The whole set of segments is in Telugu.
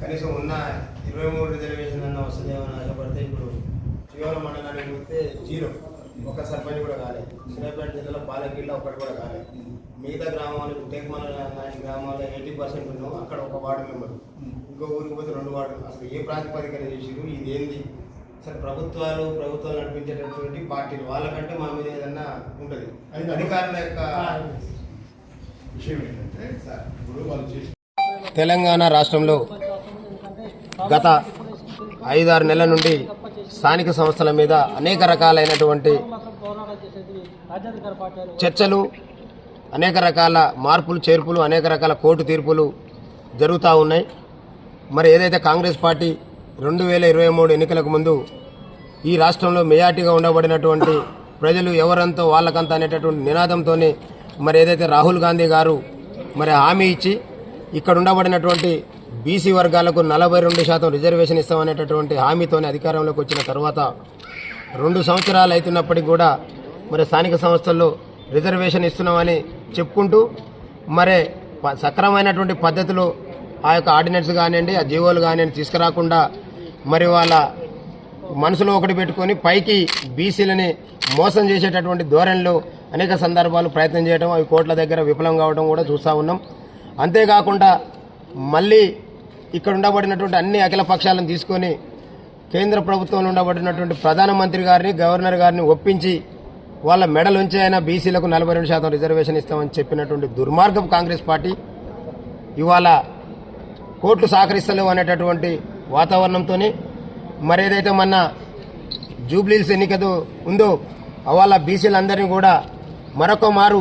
కనీసం ఉన్న ఇరవై మూడు రిజర్వేషన్ అన్న వస్తుందేమని ఆశపడితే ఇప్పుడు శివల మండలానికి పోతే జీరో. ఒక సర్పంచ్ కూడా కాలేదు సూర్యాపేట జిల్లాలో పాలకిల్లో ఒకటి కూడా కాలేదు మిగతా గ్రామాలు టేక్మల లాంటి గ్రామాల్లో ఎయిటీ పర్సెంట్ ఉన్నాం అక్కడ ఒక వార్డు మెంబర్. ఇంకో ఊరికి పోతే రెండు వార్డు అసలు ఏ ప్రాతిపదికన చేసిరు ఇది ఏంది అసలు ప్రభుత్వాలు ప్రభుత్వాలు నడిపించేటటువంటి పార్టీలు వాళ్ళకంటే మా మీద ఏదన్నా ఉంటుంది. అధికారుల యొక్క విషయం ఏంటంటే ఇప్పుడు వాళ్ళు చేసిన తెలంగాణ రాష్ట్రంలో గత ఐదారు నెలల నుండి స్థానిక సంస్థల మీద అనేక రకాలైనటువంటి చర్చలు అనేక రకాల మార్పులు చేర్పులు అనేక రకాల కోర్టు తీర్పులు జరుగుతూ ఉన్నాయి. మరి ఏదైతే కాంగ్రెస్ పార్టీ రెండు వేల ఇరవై మూడు ఎన్నికలకు ముందు ఈ రాష్ట్రంలో మెజార్టీగా ఉండబడినటువంటి ప్రజలు ఎవరంతో వాళ్ళకంత అనేటటువంటి నినాదంతోనే మరి ఏదైతే రాహుల్ గాంధీ గారు మరి హామీ ఇచ్చి ఇక్కడ ఉండబడినటువంటి బీసీ వర్గాలకు నలభై రెండు శాతం రిజర్వేషన్ ఇస్తామనేటటువంటి హామీతోనే అధికారంలోకి వచ్చిన తర్వాత రెండు సంవత్సరాలు అవుతున్నప్పటికీ కూడా మరి స్థానిక సంస్థల్లో రిజర్వేషన్ ఇస్తున్నామని చెప్పుకుంటూ మరి సక్రమైనటువంటి పద్ధతిలో ఆ యొక్క ఆర్డినెన్స్ కానివ్వండి ఆ జీవోలు కానివ్వండి తీసుకురాకుండా మరి వాళ్ళ మనసులో ఒకటి పెట్టుకొని పైకి బీసీలని మోసం చేసేటటువంటి ధోరణిలో అనేక సందర్భాలు ప్రయత్నం చేయడం అవి కోట్ల దగ్గర విఫలం కావడం కూడా చూస్తూ ఉన్నాం. అంతేకాకుండా మళ్ళీ ఇక్కడ ఉండబడినటువంటి అన్ని అఖిల పక్షాలను తీసుకొని కేంద్ర ప్రభుత్వంలో ఉండబడినటువంటి ప్రధానమంత్రి గారిని గవర్నర్ గారిని ఒప్పించి వాళ్ళ మెడలుంచి అయినా బీసీలకు నలభై రెండు శాతం రిజర్వేషన్ ఇస్తామని చెప్పినటువంటి దుర్మార్గం కాంగ్రెస్ పార్టీ ఇవాళ కోర్టు సహకరిస్తలేవు అనేటటువంటి వాతావరణంతోనే మరి ఏదైతే మొన్న జూబ్లీల్స్ ఎన్నికతో ఉందో అవాళ బీసీలందరినీ కూడా మరొక మారు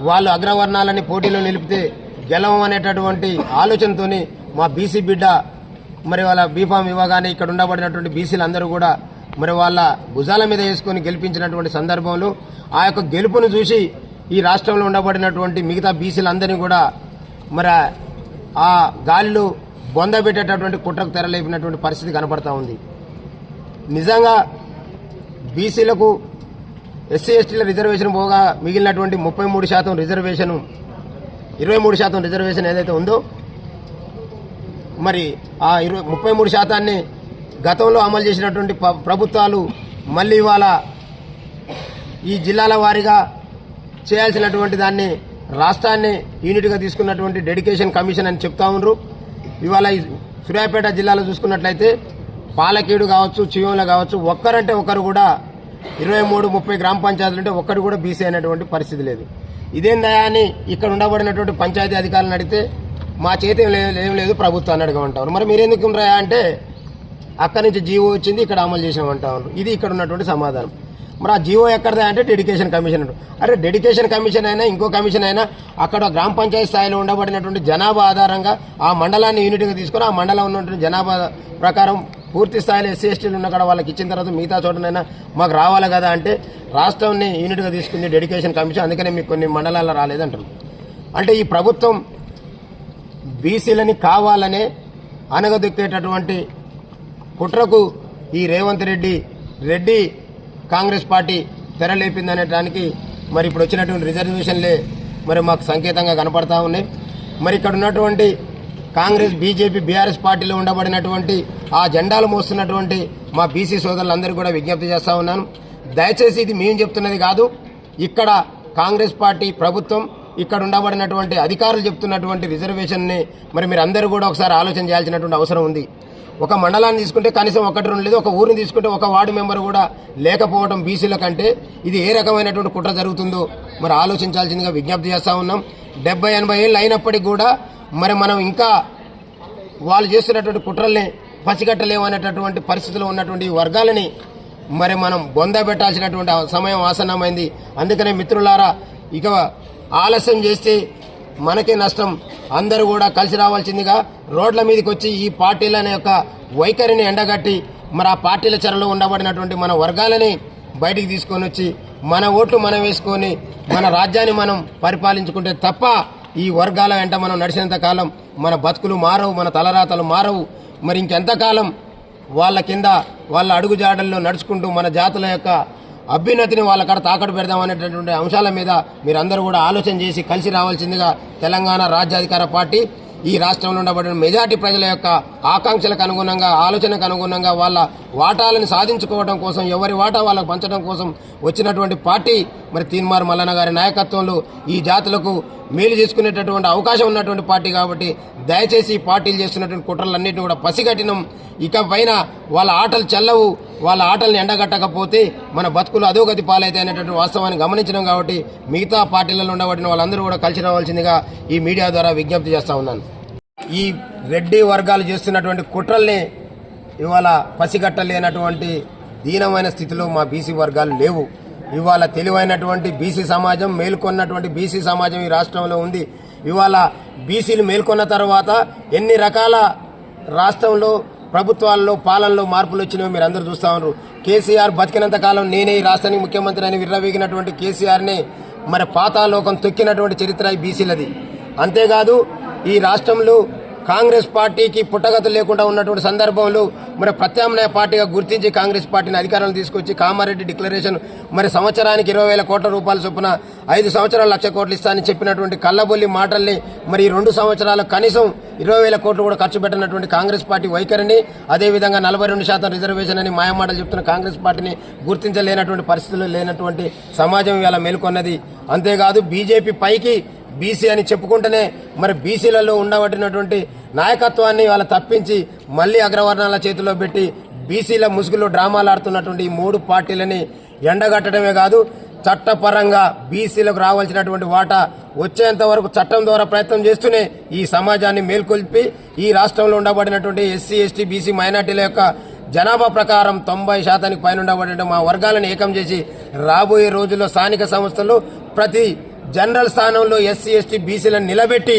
వాళ్ళు అగ్రవర్ణాలని పోటీలో నిలిపితే గెలవం అనేటటువంటి ఆలోచనతోని మా బీసీ బిడ్డ మరి వాళ్ళ బీఫామ్ ఇవ్వగానే ఇక్కడ ఉండబడినటువంటి బీసీలందరూ కూడా మరి వాళ్ళ భుజాల మీద వేసుకొని గెలిపించినటువంటి సందర్భంలో ఆ యొక్క గెలుపును చూసి ఈ రాష్ట్రంలో ఉండబడినటువంటి మిగతా బీసీలందరినీ కూడా మరి ఆ గాలిలో బొందబెట్టేటటువంటి కుట్రకు తెరలేపినటువంటి పరిస్థితి కనపడతా ఉంది. నిజంగా బీసీలకు ఎస్సీ ఎస్టీల రిజర్వేషన్ పోగా మిగిలినటువంటి ముప్పై మూడు శాతం రిజర్వేషన్ ఇరవై మూడు శాతం రిజర్వేషన్ ఏదైతే ఉందో మరి ఆ ఇరవై ముప్పై మూడు శాతాన్ని గతంలో అమలు చేసినటువంటి ప్రభుత్వాలు మళ్ళీ ఇవాళ ఈ జిల్లాల వారీగా చేయాల్సినటువంటి దాన్ని రాష్ట్రాన్ని యూనిట్గా తీసుకున్నటువంటి డెడికేషన్ కమిషన్ అని చెప్తా ఉన్నారు ఇవాళ ఈ సూర్యాపేట జిల్లాలో చూసుకున్నట్లయితే పాలకీడు కావచ్చు చివంలో కావచ్చు ఒక్కరంటే ఒకరు కూడా ఇరవై మూడు ముప్పై గ్రామ పంచాయతీలు ఉంటే ఒక్కరు కూడా బీసీ అయినటువంటి పరిస్థితి లేదు. ఇదేందయా అని ఇక్కడ ఉండబడినటువంటి పంచాయతీ అధికారులను అడిగితే మా చేతి ఏం లే- ఏం లేదు ప్రభుత్వాన్ని అడగమంటారు మరి మీరెందుకు ఉన్నాయా అంటే అక్కడి నుంచి జీవో వచ్చింది ఇక్కడ అమలు చేసామంటా ఉన్నారు ఇది ఇక్కడ ఉన్నటువంటి సమాధానం. మరి ఆ జీవో ఎక్కడదా అంటే డెడికేషన్ కమిషన్ అరే డెడికేషన్ కమిషన్ అయినా ఇంకో కమిషన్ అయినా అక్కడ గ్రామ పంచాయతీ స్థాయిలో ఉండబడినటువంటి జనాభా ఆధారంగా ఆ మండలాన్ని యూనిట్గా తీసుకొని ఆ మండలం ఉన్నటువంటి జనాభా ప్రకారం పూర్తి స్థాయిలో ఎస్సీ ఎస్టీలు ఉన్న కాడ వాళ్ళకి ఇచ్చిన తర్వాత మిగతా చోటనైనా మాకు రావాలి కదా అంటే రాష్ట్రాన్ని యూనిట్గా తీసుకుంది డెడికేషన్ కమిషన్. అందుకనే మీకు కొన్ని మండలాల్లో రాలేదంటారు. అంటే ఈ ప్రభుత్వం బీసీలని కావాలనే అనగదొక్కేటటువంటి కుట్రకు ఈ రేవంత్ రెడ్డి రెడ్డి కాంగ్రెస్ పార్టీ తెరలేపిందనేటానికి మరి ఇప్పుడు వచ్చినటువంటి రిజర్వేషన్లే మరి మాకు సంకేతంగా కనపడతా ఉన్నాయి. మరి ఇక్కడ ఉన్నటువంటి కాంగ్రెస్ బీజేపీ బీఆర్ఎస్ పార్టీలో ఉండబడినటువంటి ఆ జెండాలు మోస్తున్నటువంటి మా బీసీ సోదరులందరూ కూడా విజ్ఞప్తి చేస్తూ ఉన్నాను. దయచేసి ఇది మేము చెప్తున్నది కాదు. ఇక్కడ కాంగ్రెస్ పార్టీ ప్రభుత్వం ఇక్కడ ఉండబడినటువంటి అధికారులు చెప్తున్నటువంటి రిజర్వేషన్ని మరి మీరు అందరూ కూడా ఒకసారి ఆలోచన చేయాల్సినటువంటి అవసరం ఉంది. ఒక మండలాన్ని తీసుకుంటే కనీసం ఒకటి రెండు లేదు ఒక ఊరిని తీసుకుంటే ఒక వార్డు మెంబర్ కూడా లేకపోవడం బీసీల కంటే ఇది ఏ రకమైనటువంటి కుట్ర జరుగుతుందో మరి ఆలోచించాల్సిందిగా విజ్ఞప్తి చేస్తూ ఉన్నాం. డెబ్బై ఎనభై ఏళ్ళు అయినప్పటికీ కూడా మరి మనం ఇంకా వాళ్ళు చేస్తున్నటువంటి కుట్రల్ని పసిగట్టలేమనేటటువంటి పరిస్థితిలో ఉన్నటువంటి ఈ వర్గాలని మరి మనం బొంద పెట్టాల్సినటువంటి సమయం ఆసన్నమైంది. అందుకనే మిత్రులారా ఇక ఆలస్యం చేస్తే మనకే నష్టం. అందరూ కూడా కలిసి రావాల్సిందిగా రోడ్ల మీదకి వచ్చి ఈ పార్టీల యొక్క వైఖరిని ఎండగట్టి మరి ఆ పార్టీల చెరలో ఉండబడినటువంటి మన వర్గాలని బయటికి తీసుకొని వచ్చి మన ఓట్లు మనం వేసుకొని మన రాజ్యాన్ని మనం పరిపాలించుకుంటే తప్ప ఈ వర్గాల వెంట మనం నడిచినంత కాలం మన బతుకులు మారవు మన తలరాతలు మారవు. మరి ఇంకెంతకాలం వాళ్ళ కింద వాళ్ళ అడుగుజాడల్లో నడుచుకుంటూ మన జాతుల యొక్క అభ్యున్నతిని వాళ్ళ కాడ తాకట్టు పెడదాం అనేటటువంటి అంశాల మీద మీరందరూ కూడా ఆలోచన చేసి కలిసి రావాల్సిందిగా తెలంగాణ రాజ్యాధికార పార్టీ ఈ రాష్ట్రంలో ఉండబడిన మెజార్టీ ప్రజల యొక్క ఆకాంక్షలకు అనుగుణంగా ఆలోచనకు అనుగుణంగా వాళ్ళ వాటాలను సాధించుకోవడం కోసం ఎవరి వాటా వాళ్ళకు పంచడం కోసం వచ్చినటువంటి పార్టీ మరి తీన్మార్ మల్లన్న గారి నాయకత్వంలో ఈ జాతులకు మేలు చేసుకునేటటువంటి అవకాశం ఉన్నటువంటి పార్టీ కాబట్టి దయచేసి ఈ పార్టీలు చేస్తున్నటువంటి కుట్రలన్నింటినీ కూడా పసిగట్టినం. ఇక పైన వాళ్ళ ఆటలు చల్లవు వాళ్ళ ఆటల్ని ఎండగట్టకపోతే మన బతుకులు అధోగతి పాలైతే అనేటువంటి వాస్తవాన్ని గమనించడం కాబట్టి మిగతా పార్టీలలో ఉండబడిన వాళ్ళందరూ కూడా కలిసి రావాల్సిందిగా ఈ మీడియా ద్వారా విజ్ఞప్తి చేస్తూ ఉన్నాను. ఈ రెడ్డి వర్గాలు చేస్తున్నటువంటి కుట్రల్ని ఇవాళ పసిగట్టలేనటువంటి దీనమైన స్థితిలో మా బీసీ వర్గాలు లేవు. ఇవాళ తెలివైనటువంటి బీసీ సమాజం మేల్కొన్నటువంటి బీసీ సమాజం ఈ రాష్ట్రంలో ఉంది. ఇవాళ బీసీలు మేల్కొన్న తర్వాత ఎన్ని రకాల రాష్ట్రంలో ప్రభుత్వాల్లో పాలనలో మార్పులు వచ్చినవి మీరు అందరూ చూస్తూ ఉన్నారు. కేసీఆర్ బతికినంత కాలం నేనే ఈ రాష్ట్రానికి ముఖ్యమంత్రి అని విర్రవీగినటువంటి కేసీఆర్ని మరి పాతాలోకం తొక్కినటువంటి చరిత్ర ఈ బీసీలది. అంతేకాదు ఈ రాష్ట్రంలో కాంగ్రెస్ పార్టీకి పుట్టగతులు లేకుండా ఉన్నటువంటి సందర్భంలో మరి ప్రత్యామ్నాయ పార్టీగా గుర్తించి కాంగ్రెస్ పార్టీని అధికారంలో తీసుకొచ్చి కామారెడ్డి డిక్లరేషన్ మరి సంవత్సరానికి ఇరవై వేల కోట్ల రూపాయల చొప్పున ఐదు సంవత్సరాలు లక్ష కోట్లు ఇస్తానని చెప్పినటువంటి కళ్ళబొల్లి మాటల్ని మరి రెండు సంవత్సరాలు కనీసం ఇరవై వేల కోట్లు కూడా ఖర్చు పెట్టినటువంటి కాంగ్రెస్ పార్టీ వైఖరిని అదేవిధంగా నలభై రెండు శాతం రిజర్వేషన్ అని మాయమాటలు చెప్తున్న కాంగ్రెస్ పార్టీని గుర్తించలేనటువంటి పరిస్థితులు లేనటువంటి సమాజం ఇవాళ మేల్కొన్నది. అంతేకాదు బీజేపీ పైకి బీసీ అని చెప్పుకుంటేనే మరి బీసీలలో ఉండబట్టినటువంటి నాయకత్వాన్ని వాళ్ళు తప్పించి మళ్ళీ అగ్రవర్ణాల చేతిలో పెట్టి బీసీల ముసుగులో డ్రామాలు ఆడుతున్నటువంటి ఈ మూడు పార్టీలని ఎండగట్టడమే కాదు చట్టపరంగా బీసీలకు రావాల్సినటువంటి వాటా వచ్చేంత వరకు చట్టం ద్వారా ప్రయత్నం చేస్తూనే ఈ సమాజాన్ని మేల్కొల్పి ఈ రాష్ట్రంలో ఉండబడినటువంటి ఎస్సీ ఎస్టీ బీసీ మైనార్టీల యొక్క జనాభా ప్రకారం తొంభై శాతానికి పైన ఉండబడిన మా వర్గాలను ఏకం చేసి రాబోయే రోజుల్లో స్థానిక సంస్థలు ప్రతి జనరల్ స్థానంలో ఎస్సీ ఎస్టీ బీసీలను నిలబెట్టి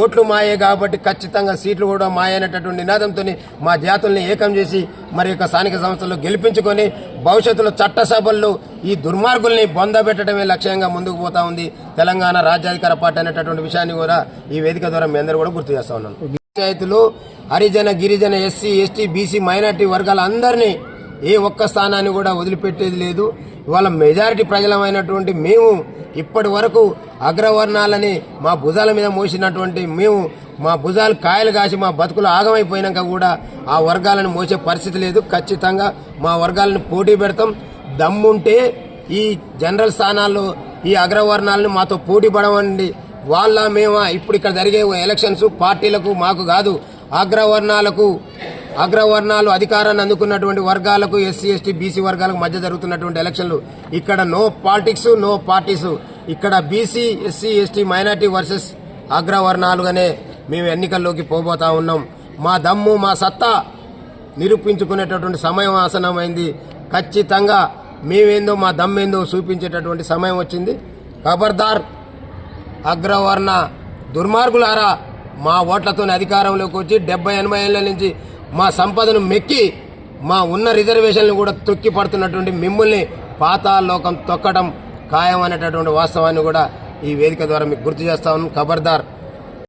ఓట్లు మాయే కాబట్టి ఖచ్చితంగా సీట్లు కూడా మాయనేటటువంటి నినాదంతో మా జాతుల్ని ఏకం చేసి మరి యొక్క స్థానిక సంస్థల్లో గెలిపించుకొని భవిష్యత్తులో చట్టసభల్లో ఈ దుర్మార్గుల్ని బొందబెట్టడమే లక్ష్యంగా ముందుకు పోతా ఉంది. తెలంగాణ రాజ్యాధికార పార్టీ అనేటటువంటి విషయాన్ని కూడా ఈ వేదిక ద్వారా మీ అందరూ కూడా గుర్తు చేస్తా ఉన్నాను పంచాయతీలు హరిజన గిరిజన ఎస్సీ ఎస్టీ బీసీ మైనార్టీ వర్గాలందరినీ ఏ ఒక్క స్థానాన్ని కూడా వదిలిపెట్టేది లేదు. ఇవాళ మెజారిటీ ప్రజలమైనటువంటి మేము ఇప్పటి వరకు అగ్రవర్ణాలని మా భుజాల మీద మోసినటువంటి మేము మా భుజాలు కాయలు కాసి మా బతుకులు ఆగమైపోయినాక కూడా ఆ వర్గాలను మోసే పరిస్థితి లేదు. ఖచ్చితంగా మా వర్గాలను పోటీ పెడతాం. దమ్ముంటే ఈ జనరల్ స్థానాల్లో ఈ అగ్రవర్ణాలను మాతో పోటీ పడవండి. వాళ్ళ మేమా? ఇప్పుడు ఇక్కడ జరిగే ఎలక్షన్స్ పార్టీలకు మాకు కాదు. అగ్రవర్ణాలకు అగ్రవర్ణాలు అధికారాన్ని అందుకున్నటువంటి వర్గాలకు ఎస్సీ ఎస్టీ బీసీ వర్గాలకు మధ్య జరుగుతున్నటువంటి ఎలక్షన్లు. ఇక్కడ నో పాలిటిక్స్ నో పార్టీస్. ఇక్కడ BC SC ST minority versus అగ్రవర్ణాలుగానే మేము ఎన్నికల్లోకి పోబోతా ఉన్నాం. మా దమ్ము మా సత్తా నిరూపించుకునేటటువంటి సమయం ఆసనమైంది ఖచ్చితంగా మేమేందో మా దమ్మేందో చూపించేటటువంటి సమయం వచ్చింది. ఖబర్దార్ అగ్రవర్ణ దుర్మార్గులారా మా ఓట్లతో అధికారంలోకి వచ్చి డెబ్బై ఎనభై ఏళ్ళ నుంచి మా సంపదను మెక్కి మా ఉన్న రిజర్వేషన్లు కూడా తొక్కి పడుతున్నటువంటి మిమ్మల్ని పాతాలోకం తొక్కడం ఖాయం అనేటటువంటి వాస్తవాన్ని కూడా ఈ వేదిక ద్వారా మీకు గుర్తు చేస్తా ఉన్నాం. ఖబర్దార్.